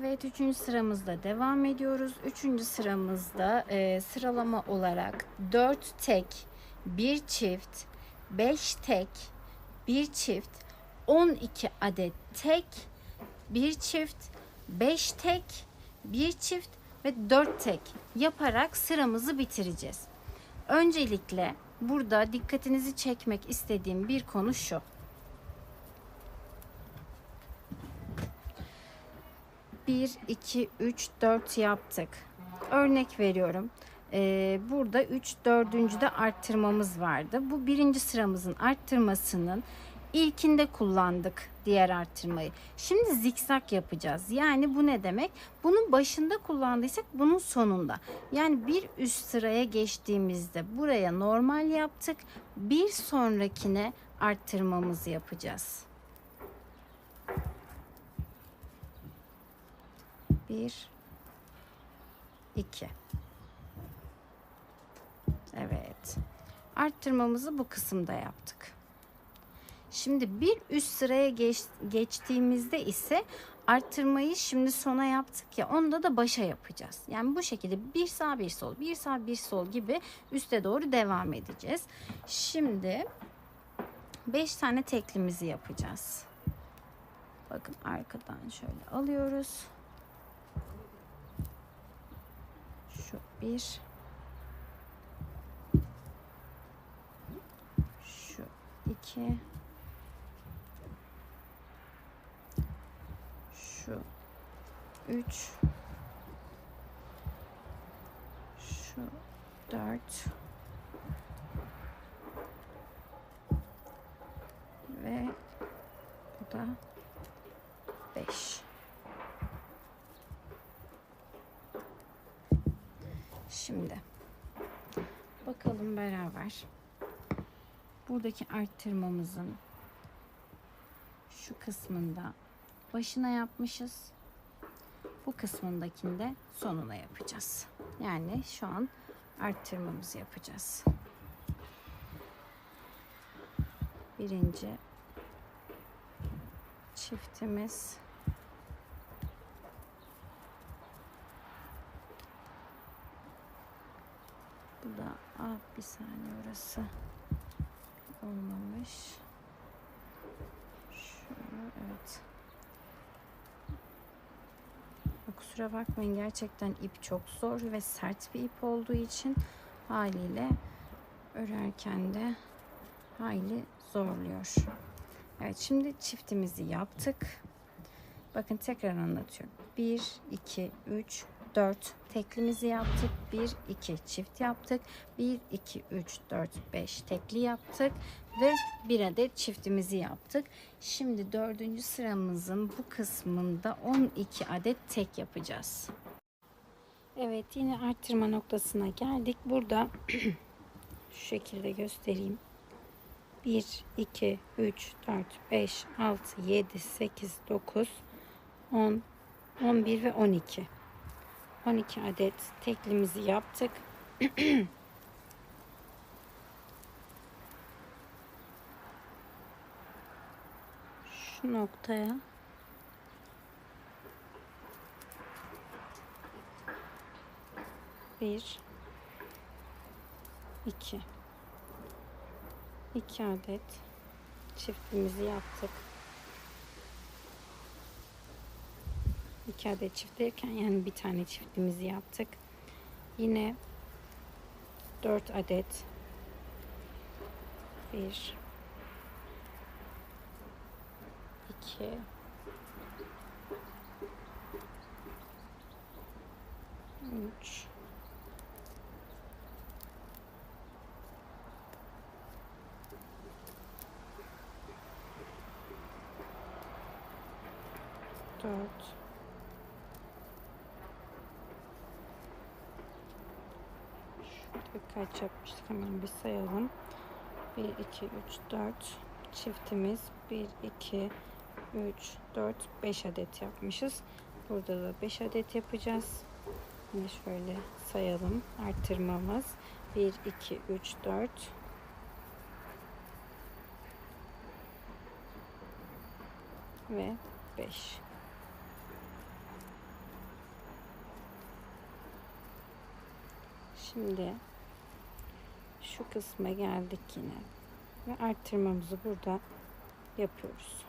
Evet, üçüncü sıramızda devam ediyoruz. Üçüncü sıramızda e, sıralama olarak 4 tek, 1 çift, 5 tek, 1 çift, 12 adet tek, 1 çift, 5 tek, 1 çift ve 4 tek yaparak sıramızı bitireceğiz. Öncelikle burada dikkatinizi çekmek istediğim bir konu şu. Bir, iki, üç, dört yaptık. Örnek veriyorum. Ee, burada 3 dördüncüde arttırmamız vardı. Bu birinci sıramızın arttırmasının ilkinde kullandık diğer arttırmayı. Şimdi zikzak yapacağız. Yani bu ne demek? Bunun başında kullandıysak bunun sonunda. Yani bir üst sıraya geçtiğimizde buraya normal yaptık. Bir sonrakine arttırmamızı yapacağız. Bir, iki. Evet. Arttırmamızı bu kısımda yaptık. Şimdi bir üst sıraya geç, geçtiğimizde ise arttırmayı şimdi sona yaptık ya onda da başa yapacağız. Yani bu şekilde bir sağ bir sol bir sağ bir sol gibi üste doğru devam edeceğiz. Şimdi 5 tane teklimizi yapacağız. Bakın arkadan şöyle alıyoruz. Şu bir. Şu iki. Şu üç. Şu dört. Ve bu da beş. Şimdi bakalım beraber. Buradaki arttırmamızın şu kısmında başına yapmışız. Bu kısmındakinde sonuna yapacağız. Yani şu an arttırmamızı yapacağız. Birinci çiftimiz Bu da ah bir saniye orası olmamış. Şöyle evet. Kusura bakmayın gerçekten ip çok zor ve sert bir ip olduğu için haliyle örerken de hayli zorluyor. Evet şimdi çiftimizi yaptık. Bakın tekrar anlatıyorum. 1, 2, 3, 4 teklimizi yaptık. 1, 2 çift yaptık. 1, 2, 3, 4, 5 tekli yaptık. Ve bir adet çiftimizi yaptık. Şimdi dördüncü sıramızın bu kısmında 12 adet tek yapacağız. Evet yine arttırma noktasına geldik. Burada şu şekilde göstereyim. 1, 2, 3, 4, 5, 6, 7, 8, 9, 10, 11 ve 12. 12 adet teklimizi yaptık. Şu noktaya bir iki iki adet çiftimizi yaptık. İki adet çift derken yani bir tane çiftimizi yaptık. Yine 4 adet. Bir. İki. Üç. Dört kaç yapmıştık hemen bir sayalım. 1, 2, 3, 4 çiftimiz 1, 2, 3, 4, 5 adet yapmışız. Burada da 5 adet yapacağız. Şimdi şöyle sayalım. Arttırmamız 1, 2, 3, 4 ve 5. Şimdi şu kısma geldik yine. Ve arttırmamızı burada yapıyoruz.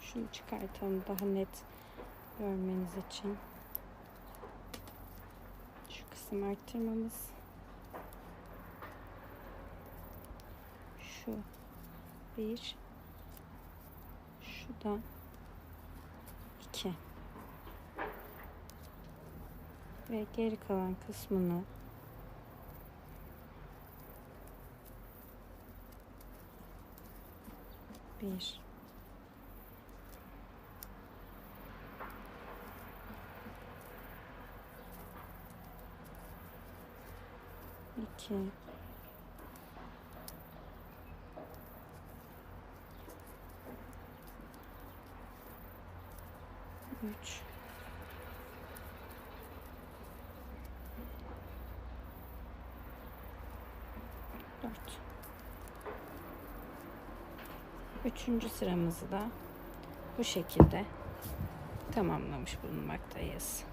Şunu çıkartalım daha net görmeniz için. Şu kısım arttırmamız. Şu bir. Şu da iki. Ve geri kalan kısmını bir. İki. Üç Üçüncü sıramızı da bu şekilde tamamlamış bulunmaktayız.